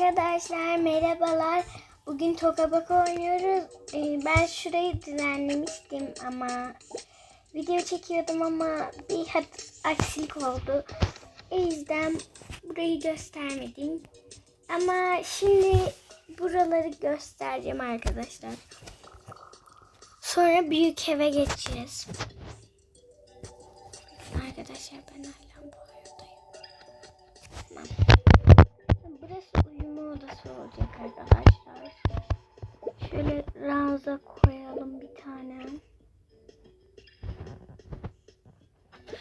Arkadaşlar merhabalar. Bugün Tokabak oynuyoruz. Ee, ben şurayı düzenlemiştim ama video çekiyordum ama bir hat aksilik oldu. O yüzden burayı göstermedim. Ama şimdi buraları göstereceğim arkadaşlar. Sonra büyük eve geçeceğiz. Arkadaşlar ben hala odası olacak arkadaşlar. Şöyle ranza koyalım bir tane.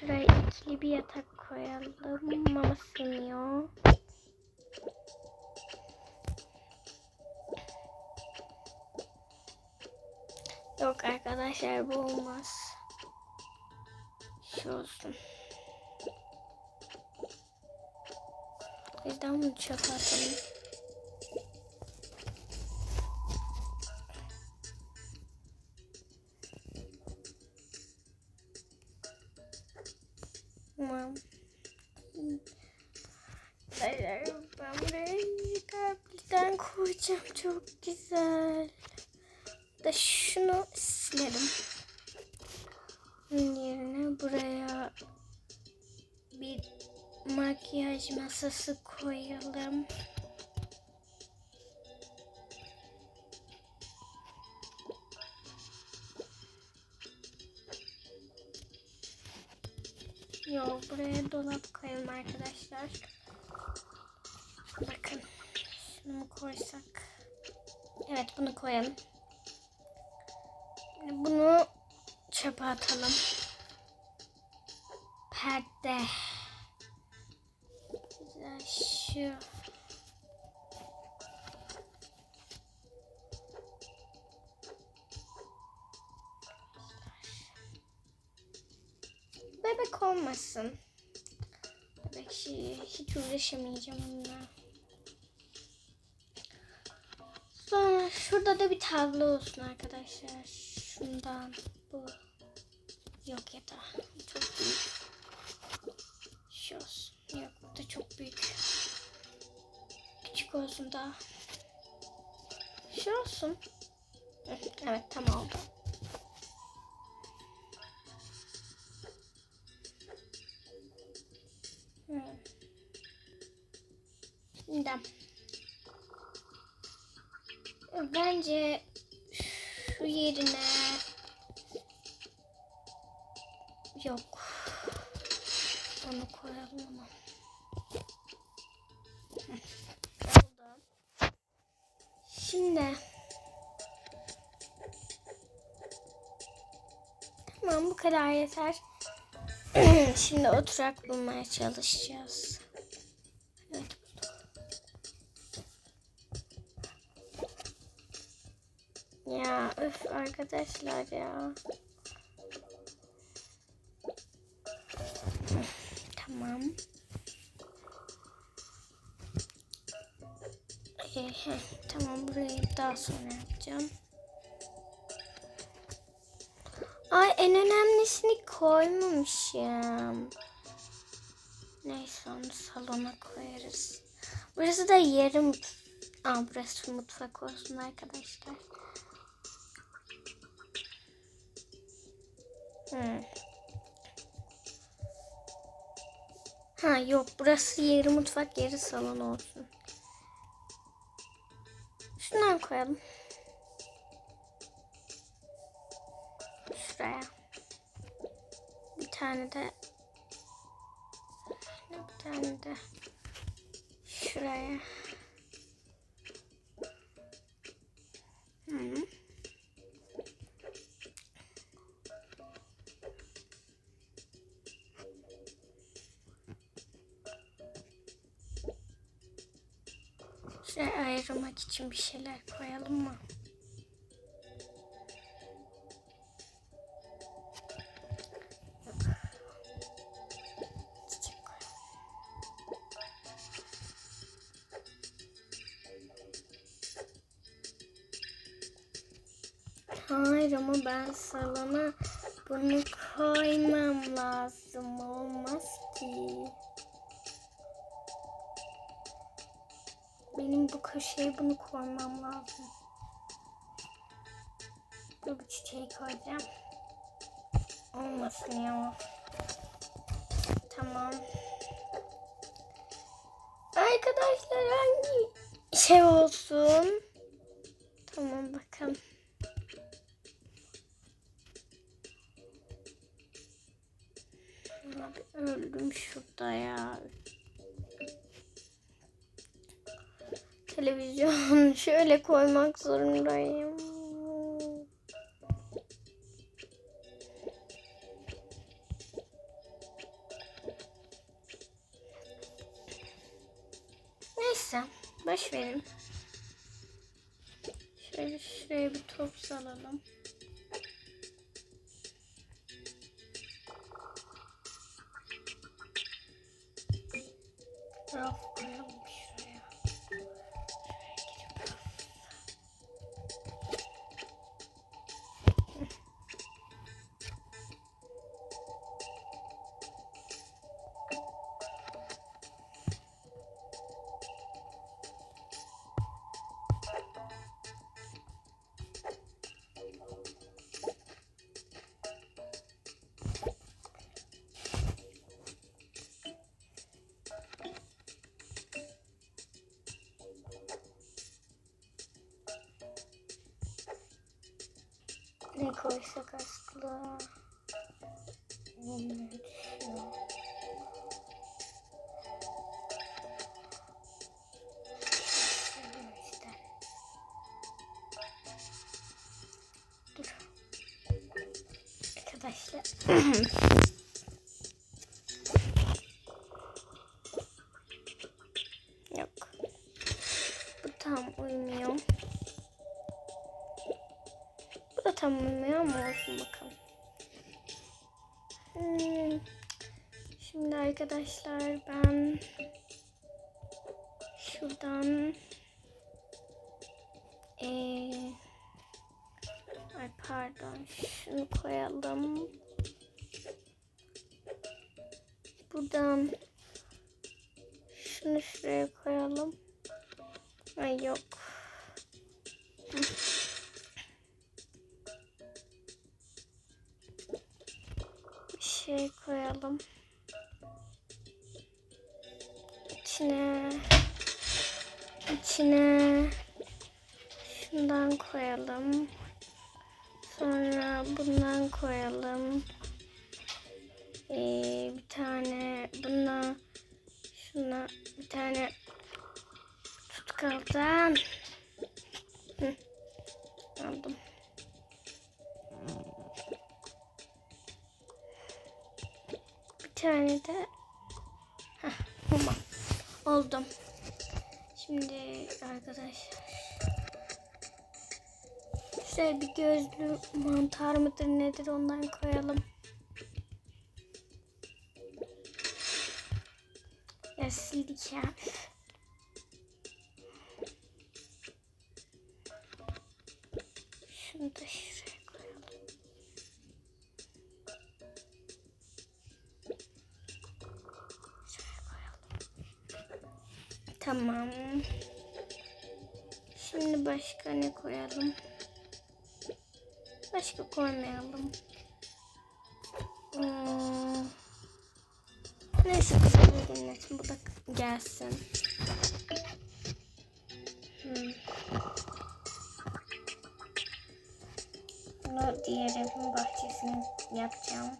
Şuraya ikili bir yatak koyalım ama sığmıyor. Yok arkadaşlar bu olmaz. Şu olsun. O bunu çöpe. Yok buraya dolap koyalım arkadaşlar. Bakın şunu mu koysak? Evet bunu koyalım. Bunu çöpe atalım. Perde. Uğraşamayacağım onunla. Sonra şurada da bir tablo olsun arkadaşlar. Şundan bu. Yok ya da çok büyük. Şu olsun. Yok bu da çok büyük. Küçük olsun daha. Şu olsun. Evet tam oldu. Kadar yeter. Şimdi oturak bulmaya çalışacağız. Evet. Ya öf arkadaşlar ya. Tamam. Ee, tamam burayı daha sonra yapacağım. Ay en önemlisini koymamışım. Neyse onu salona koyarız. Burası da yarım... Aa burası mutfak olsun arkadaşlar. Hmm. Ha yok burası yarı mutfak yarı salon olsun. Şundan koyalım. Şuraya. Bir tane de bir tane de şuraya. Hı. Şuraya ayırmak için bir şeyler koyalım mı? Hayır ama ben salona bunu koymam lazım. Olmaz ki. Benim bu köşeye bunu koymam lazım. Bu bir çiçeği koyacağım. Olmasın ya. Tamam. Arkadaşlar hangi şey olsun? Televizyon şöyle koymak zorundayım. Neyse boş verin. Şöyle şuraya bir top salalım. Koysak aslında? Bilmiyorum. İşte. Dur. Arkadaşlar. Bu da tam uymuyor ama olsun bakalım. Hmm. Şimdi arkadaşlar ben şuradan ee, ay pardon şunu koyalım. Buradan şunu şuraya koyalım. Ay yok. Koyalım. İçine içine şundan koyalım. Sonra bundan koyalım. Ee, bir tane bundan şuna bir tane tutkaldan aldım. Tane de Heh, tamam. Oldum. Şimdi arkadaşlar Şöyle bir gözlü mantar mıdır nedir ondan koyalım. Ya sildik ya. Tamam. Şimdi başka ne koyalım? Başka koymayalım. Hmm. Neyse kızım dinlesin. Bu da gelsin. Hmm. Bunu diğer evin bahçesine yapacağım.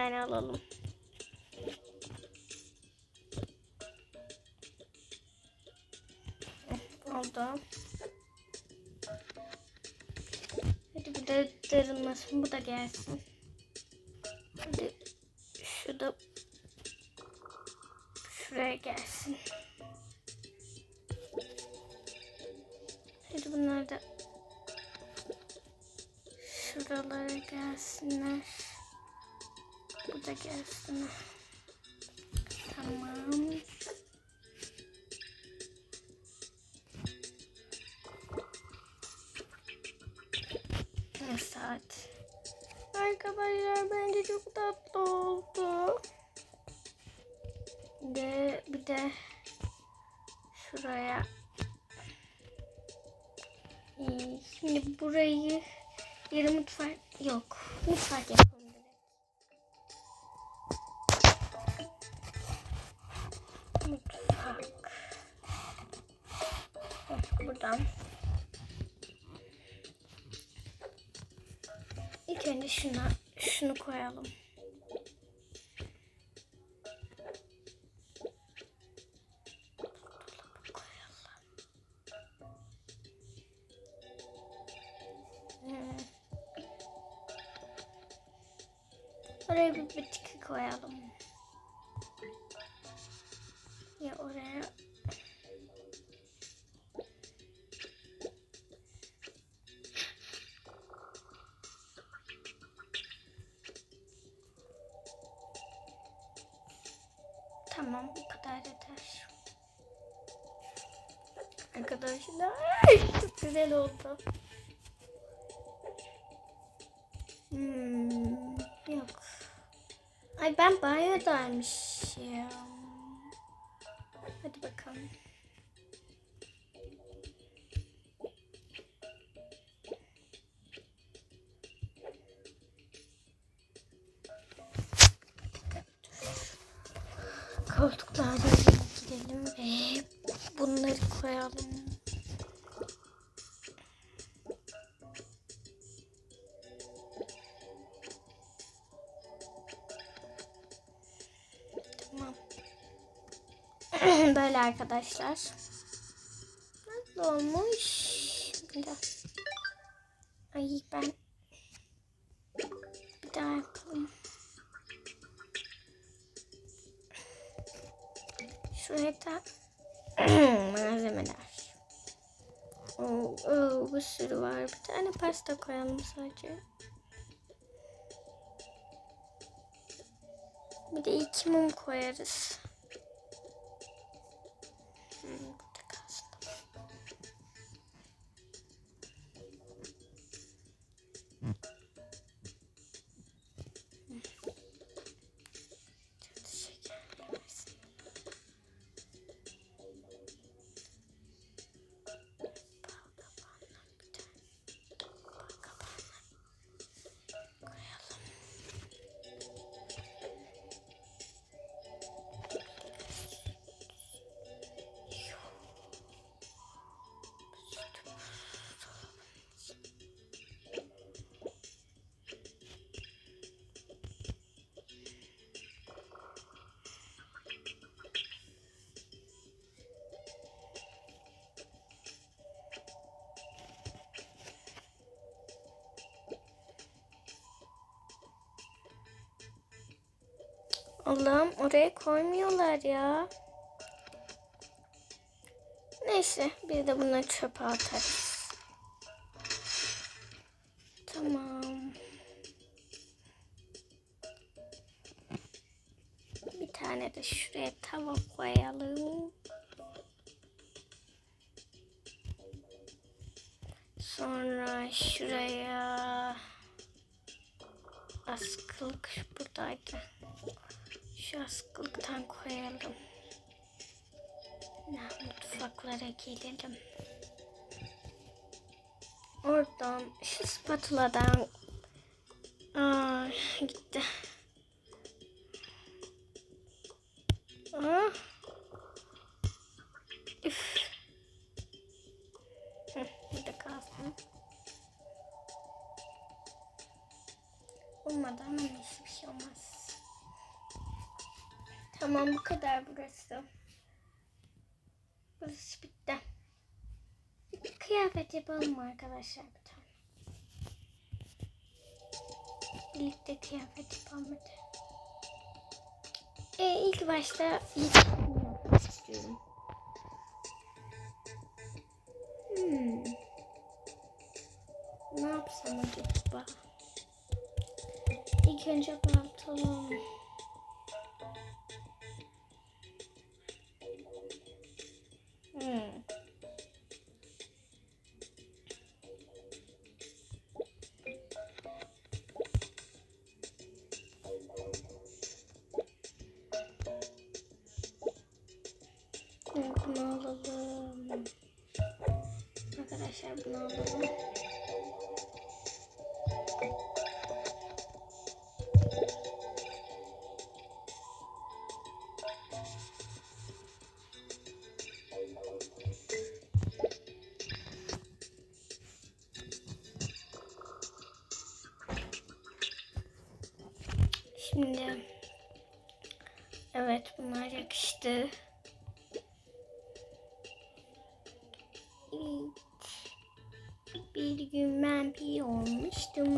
Tane alalım. Oldu. Hadi bu da darılmasın. Bu da gelsin. Hadi şu da şuraya gelsin. Hadi bunlar da şuralara gelsinler da gelsin. Tamam. Ne saat? Arkadaşlar bence çok tatlı oldu. De bir de şuraya ee, şimdi burayı yarı mutfak yok mutfak yapalım. Ya oraya Tamam bu kadar yeter. Arkadaşlar çok güzel oldu. Hmm, yok. Ay ben banyodaymışım. Bunları koyalım. Tamam. Böyle arkadaşlar. Nasıl olmuş? Bir daha. Ay ben bir daha yapalım. Şuraya da pasta koyalım sadece. Bir de iki mum koyarız. Allah'ım oraya koymuyorlar ya. Neyse bir de bunları çöpe atarız. Tamam. Bir tane de şuraya tava koyalım. Spatuladan Aa, gitti. Aa. Üf. Hı, burada kalsın. Olmadı ama neyse bir şey olmaz. Tamam bu kadar burası. Burası bitti. Bir kıyafet yapalım arkadaşlar Birlikte kıyafet yapalım hadi. E, ilk başta ilk yapmak istiyorum. Hmm. Ne yapsam acaba? İlk önce pantolon. Hmm. Şimdi evet bunlar yakıştı. Bir gün ben bir olmuştum.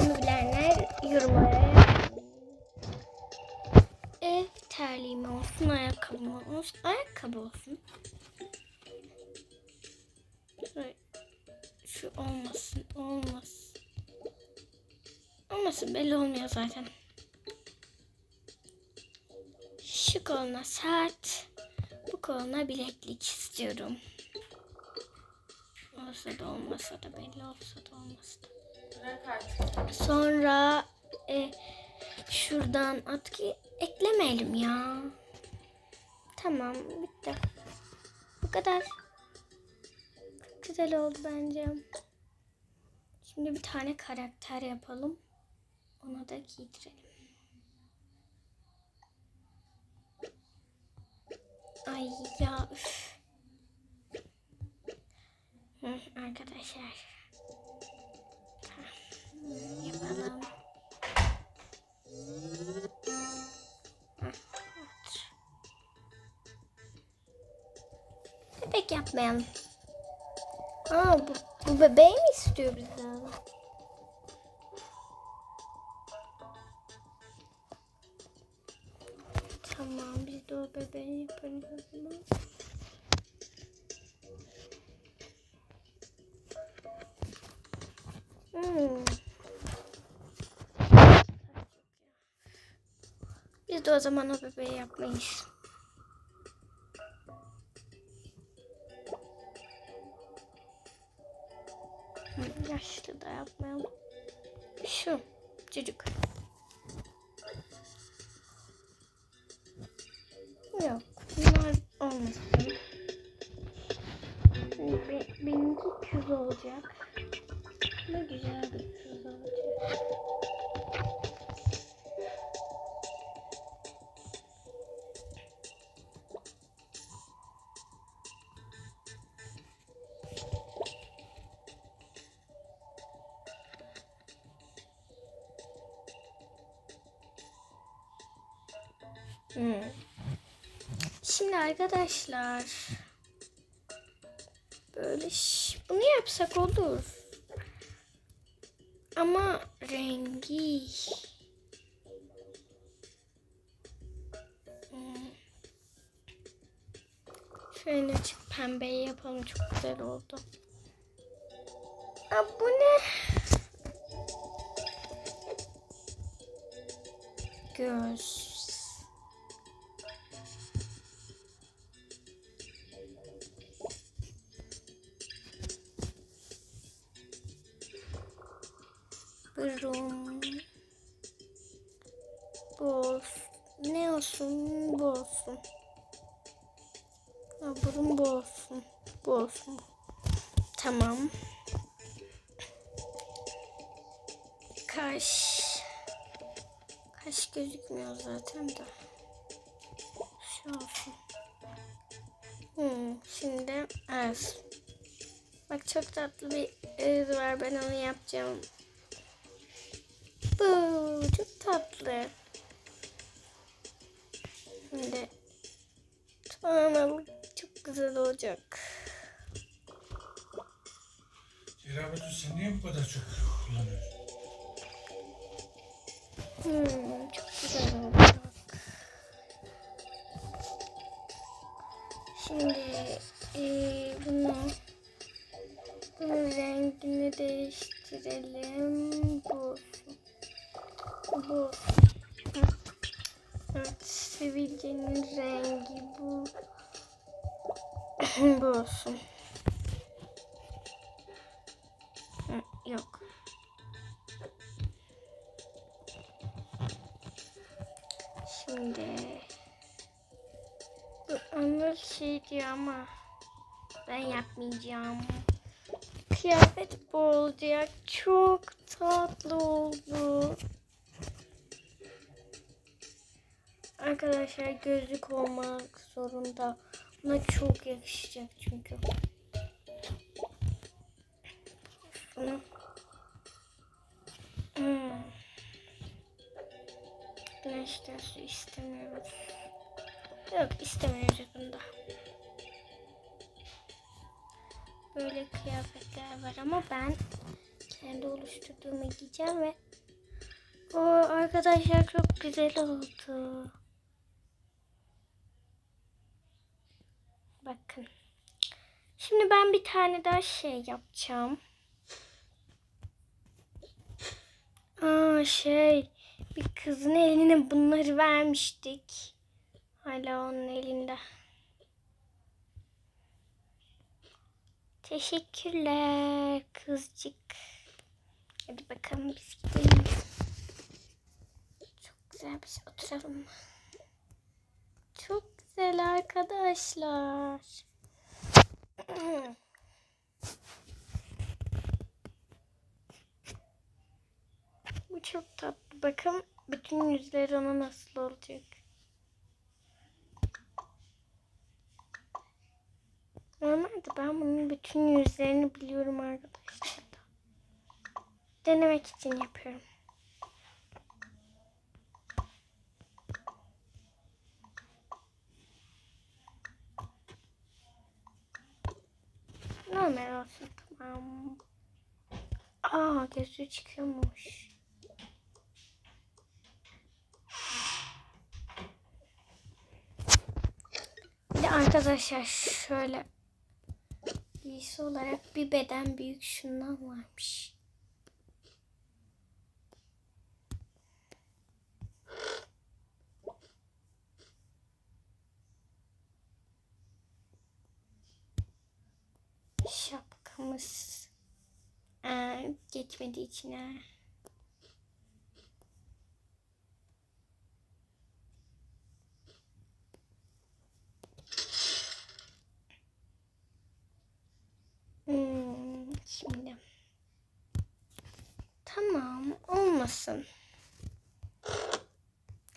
Onu bilenler yorumlara. Ev terliğim olsun, ayakkabım olsun. Ayakkabı olsun. Şu olmasın, olmasın. Olmasın belli olmuyor zaten. Şu koluna saat, bu koluna bileklik istiyorum. Olsa da olmasa da belli olsa da olmasa da. Sonra e, şuradan atkı eklemeyelim ya. Tamam bitti. Bu kadar. Güzel oldu bence. Şimdi bir tane karakter yapalım. Ona da giydirelim. Ay ya üf. Hı, arkadaşlar. Yapalım. Bebek yapmayalım. Aa bu, bu bebeği mi istiyor bizden? Tamam biz de o bebeği yaparız o zaman. Hmm. Biz de o zaman o bebeği yapmayız. Yaşlı. Yok bunlar olmasın. Be- benimki kız olacak. Ne güzel bir kız olacak. Hmm. Şimdi arkadaşlar böyle bunu yapsak olur. Ama rengi Hmm. Şöyle açık pembeyi yapalım çok güzel oldu. Aa, bu ne? Göz. Burun. Bu olsun. Ne olsun? Bu olsun. Ha, burun bu olsun. Bu olsun. Tamam. Kaş. Kaş gözükmüyor zaten de. Şu olsun. Hmm, şimdi ağız. Bak çok tatlı bir ağız var. Ben onu yapacağım. Bu çok tatlı. Şimdi tamam çok güzel olacak. Keramettin sen niye bu kadar çok kullanıyorsun? Hmm, çok güzel olacak. Şimdi eee bunu bunun rengini değiştirelim. Bu. Bu sivilcenin rengi bu. bu olsun. Yok. Şimdi Anıl şey diyor ama ben yapmayacağım. Kıyafet bu olacak. Çok tatlı oldu. Arkadaşlar gözlük olmak zorunda. Buna çok yakışacak çünkü. Şunu. Hmm. Güneşten istemiyoruz. Yok istemiyoruz bunda. Böyle kıyafetler var ama ben kendi oluşturduğumu giyeceğim ve o arkadaşlar çok güzel oldu. Bakın. Şimdi ben bir tane daha şey yapacağım. Aa şey bir kızın eline bunları vermiştik. Hala onun elinde. Teşekkürler kızcık. Hadi bakalım biz gidelim. Çok güzel bir şey oturalım. Çok güzel arkadaşlar. Bu çok tatlı. Bakın bütün yüzleri ona nasıl olacak. Normalde ben bunun bütün yüzlerini biliyorum arkadaşlar. Denemek için yapıyorum. Normal olsun tamam. Aa gözü çıkıyormuş. Bir arkadaşlar şöyle giysi olarak bir beden büyük şundan varmış. Şapkamız Aa, geçmedi içine. Hmm, şimdi. Tamam olmasın.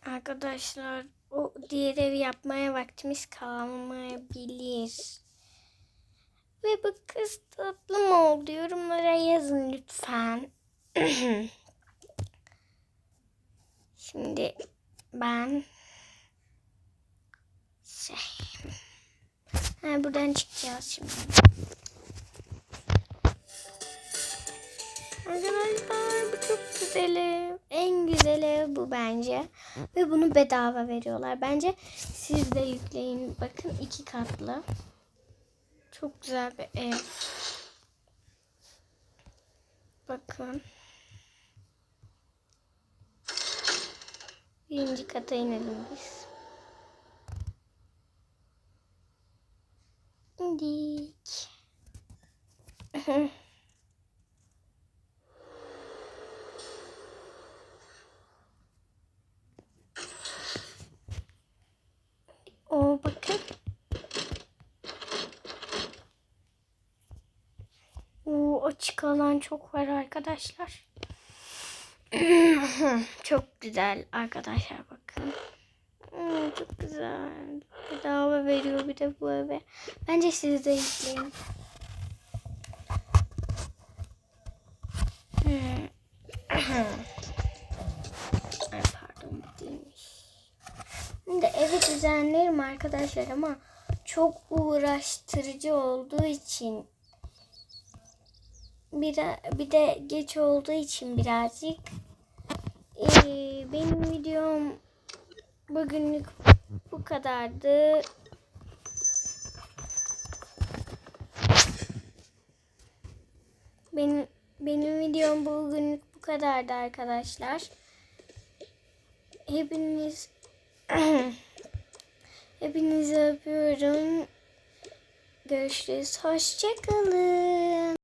Arkadaşlar o diğer evi yapmaya vaktimiz kalmayabilir. Ve bu kız tatlı mı oldu? Yorumlara yazın lütfen. Şimdi ben şey ha, buradan çıkacağız şimdi. Arkadaşlar bu çok güzel ev. En güzel ev bu bence. Ve bunu bedava veriyorlar. Bence siz de yükleyin. Bakın iki katlı. Çok güzel bir ev. Bakın. Birinci kata inelim biz. İndik. O bakın. Oo, açık alan çok var arkadaşlar. çok güzel arkadaşlar bakın. Hmm, çok güzel. Bedava veriyor bir de bu eve. Bence siz de izleyin. Hmm. Ay pardon değilmiş. Şimdi evi düzenlerim arkadaşlar ama çok uğraştırıcı olduğu için bir, bir de geç olduğu için birazcık ee, benim videom bugünlük bu kadardı. Benim benim videom bugünlük bu kadardı arkadaşlar. Hepiniz hepinizi öpüyorum. Görüşürüz. Hoşçakalın.